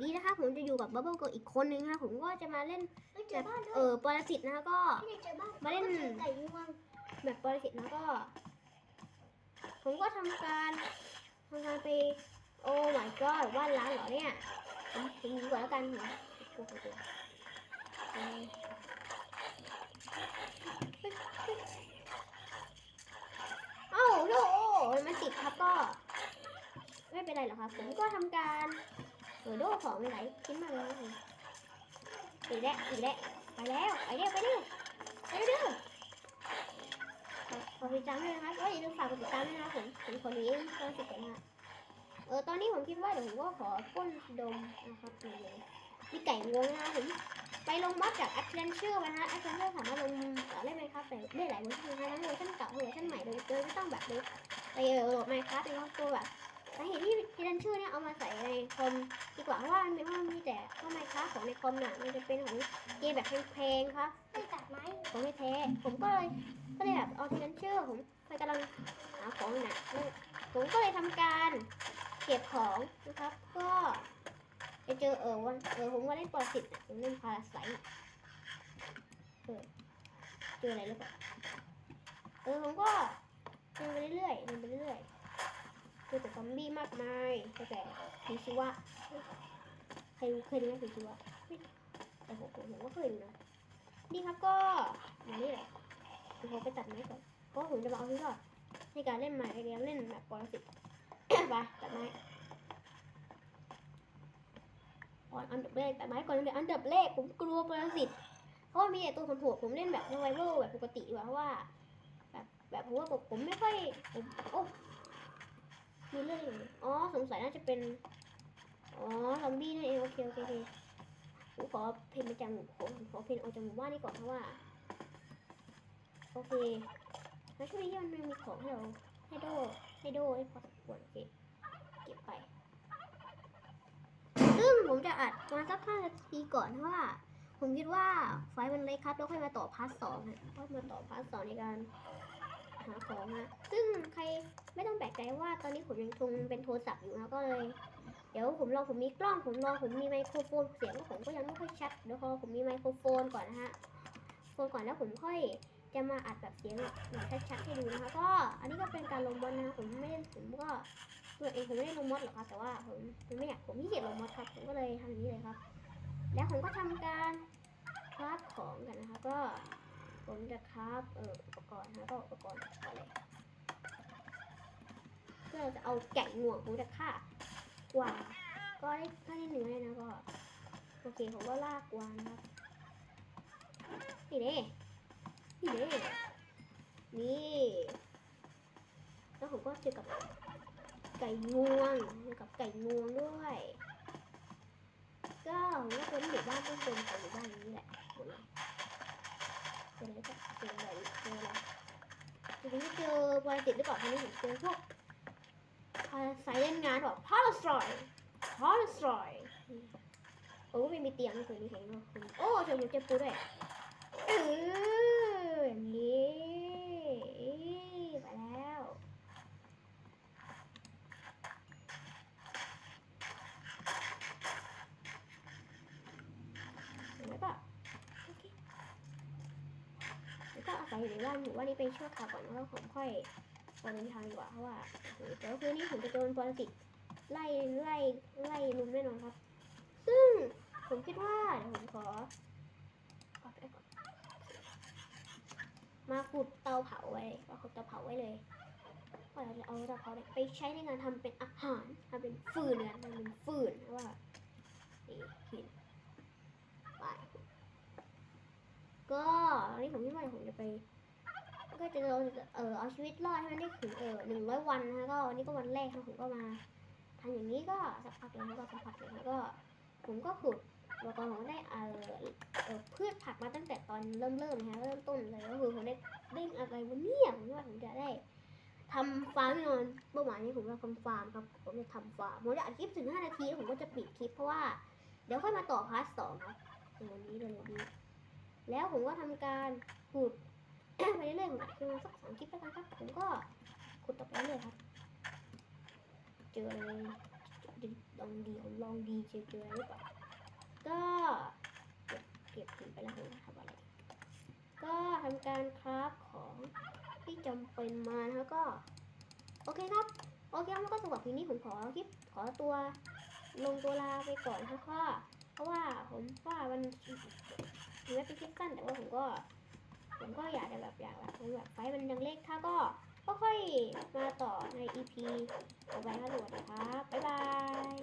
นี้นะคะผมจะอยู่กับบับเบิลกับอีกคนนึงนะคะผมก็จะมาเล่นเฮ้ยเจแบอบบ้านด้เอวยอปรสิตนะคะก็ไม่ได้เจอบ้านมาเล่นก็เจอไก่งวงแบบปรสิตนะก็ ผมก็ทำการทำการไปโอ้ my god ว่านร้านเหรอเนี่ยผมผมดูก่อนแล้วกันผมกลัวกลัวกลัวเออเอ้าโธ่มันติดครับก็ ไม่เป็นไรหรอกครับ ผมก็ทำการเออ โดของไปไหนชิ้นมาเลยอีกแล้วอีกแล้วไปแล้วไปเร็วไปเร็วไปเร็วขอขอติดตามด้วยนะครับก็อย่าลืมฝากกดติดตามด้วยนะครับผมผมคนนี้ก็สิบกันนะเออตอนนี้ผมคิดว่าเดี๋ยวผมก็ขอป้นดมนะครับนี่เลยมีไก่งวงนะผมไปลงบัฟจาก Adventure นะฮะ Adventure สามารถลงต่อได้ไหมครับแต่ได้หลายเวอร์ชันนะทั้งเวอร์ชันเก่าเวอร์ชันใหม่โดยไม่ต้องแบบไปไปโหลดไหมครับเป็นตัวแบบ สาเหตุที่ที่ดันชื่อเนี่ยเอามาใส่ในคอมดีกว่าเพราะว่ามันมีเพรามันมีแต่ข้อไมค้าของในคอมน่ะมันจะเป็นของเกมแบบแพงๆครับไม่ตัดไม้ของไม่แท้ผมก็เลยก็เลยแบบเอาที่ดันชื่อผมไปกำลังหาของน่ะผมก็เลยทำการเก็บของนะครับ ก็ไปเจอเออวันเออผมว่าเล่นปรสิตน่ะผมเล่นพาราไซต์เออเจออะไรหรือเปล่าเออผมก็เดินไปเรื่อยๆเดินไปเรื่อยๆ เจอแต่ซอมบี้มากมายแต่ผีชีวะใครรู้เคยดูไหมผีชีวะแต่ผมผมก็เคยดูนะนี่ครับก็อย่างนี้แหละเดี๋ยวผมไปตัดไม้ก่อนเพราะว่าผมจะมาเอาที่รอดในการเล่นไม้เรียนเล่นแบบปรสิตไปตัดไม้ก่อนอันดับแรกตัดไม้ก่อนเลยอันดับแรกผมกลัวปรสิตเพราะว่ามีแต่ตัวโหดๆผมเล่นแบบ survival แบบปกติว่าเพราะว่า แบบแบบผมว่าผมผมไม่ค่อยผมโอ้ มีเรื่องอยู่อ๋อ สงสัยน่าจะเป็น อ๋อ ซอมบี้นั่นเอง โอเค โอเคโอเคผมขอเพนประจำหมู่ผมขอเพนออกจากหมู่บ้านนี่ก่อนเพราะว่า โอเค แล้วช่วงนี้มันมีของให้เราให้โดให้โดให้พอสมควรโอเค เก็บไป ซึ่งผมจะอัดประมาณสักห้านาทีก่อนเพราะว่า ผมคิดว่าไฟมันเล็กครับ แล้วค่อยมาต่อพาร์ทสองฮะก็มาต่อพาร์ทสองในการหาของฮะซึ่ง ไม่ต้องแปลกใจว่าตอนนี้ผมยังทงเป็นโทรศัพท์อยู่นะก็เลย เดี๋ยวผมลอผมมีกล้องผมลอผมมีไมโครโฟนเสียงผมก็ยังไม่ค่อยชัดเดี๋ยวพอผมมีไมโครโฟนก่อนนะฮะโฟนก่อนแล้วผมค่อยจะมาอัดแบบเสียงแบบชัดๆให้ดูนะคะก็อันนี้ก็เป็นการลงมอดนะคะผมไม่ได้ผมก็ตัวเองผมไม่ได้ลงมอดหรอกครับแต่ว่าผมผมไม่อยากผมขี้เกียจลงมอดครับผมก็เลยทำอย่างนี้เลยครับ แล้วผมก็ทำการคราฟของกันนะคะก็ผมจะคราฟเอ่ออุปกรณ์นะก็อุปกรณ์ก่อนเลย เพื่อจะเอาแกะงวงผมจะฆ่ากวางก็ได้ก็ได้หนึ่งเลยนะก็โอเคผมก็ลากกวางนะครับนี่เด้นี่เด้นี่แล้วผมก็เจอกับไก่งวงเจอกับไก่งวงด้วย ก็ผมก็เป็นหมู่บ้านต้องเป็นไก่หมู่บ้านนี้แหละหมดเลยเจออะไรก็เจออะไรเจออะไรผมจะเจอปรสิตหรือเปล่าทีนี้ผมเจอพวก สายเล่นงานบอกพาราสตรอยพาราสตรอยโอ้ไม่มีเตียงไม่เคยมีเตียงเลยคุณโอ้เจอหมูเจ็บปูด้วยเอออย่างนี้ไปแล้วเห็นไหมปะโอเคแล้วก็อาศัยอยู่ในบ้านหมู่ว่านี่เป็นชั่วคราวก่อนแล้วผมค่อย ตอนนี้ทางดีกว่าเพราะว่าโอ้โหแต่ว่าคืนนี้ผมจะโดนปรสิตไล่ไล่ไล่ลุมแน่นอนครับ ซึ่งผมคิดว่าเดี๋ยวผมขอขอไปก่อนมาขุดเตาเผาไว้มาขุดเตาเผาไว้เลยก็เราจะเอาเตาเผาเนี่ยไปใช้ในการทำเป็นอาหารทำเป็นฟืนกันทำเป็นฟืนนะว่านี่หินไปก็ตอนนี้ผมคิดว่าเดี๋ยวผมจะไป ก็จะเราเออเอาชีวิตรอดให้มันได้ถึงเออหนึ่งร้อยวันนะคะก็วันนี้ก็วันแรกนะผมก็มาทำอย่างนี้ก็สักพักเลยก็สักพักเลยแล้วก็ ผมก็ขุดอุปกรณ์ผมได้เออเออพืชผักมาตั้งแต่ตอนเริ่มเริ่มนะฮะเริ่มต้นเลยก็คือผมได้ได้อะไรวันนี้ผมว่าผมจะได้ทำฟาร์มแน่นอนเมื่อวานนี้ผมจะทำฟาร์มครับผมจะทำฟาร์มผมจะอัดคลิปถึงห้านาทีผมก็จะปิดคลิปเพราะว่าเดี๋ยวค่อยมาต่อพาร์ทสองครับวันนี้เลยวันนี้ แล้วผมก็ทำการขุด ไปเรื่อยๆผมอัดประมาณสักสองคลิปแล้วกันครับผมก็ขุดต่อไปเรื่อยครับ เจออะไรลองดีลองดีเจอเจอหรือเปล่าก็เก็บเก็บถึงไปแล้วนะครับอะไรก็ทำการคราฟของที่จำเป็นมาแล้วก็ โอเคครับโอเคครับแล้วก็สำหรับทีนี้ผมขอคลิปขอตัวลงตัวลาไปก่อนนะครับเพราะว่าเพราะว่าผมว่ามันถึงแม้เป็นคลิปสั้นแต่ว่าผมก็ ผมก็อยากจะแบบอยากแบบผมแบบไฟมันยังเล็กถ้าก็ก็ค่อยมาต่อใน EP ต่อไปครับสวัสดีครับ บ๊ายบาย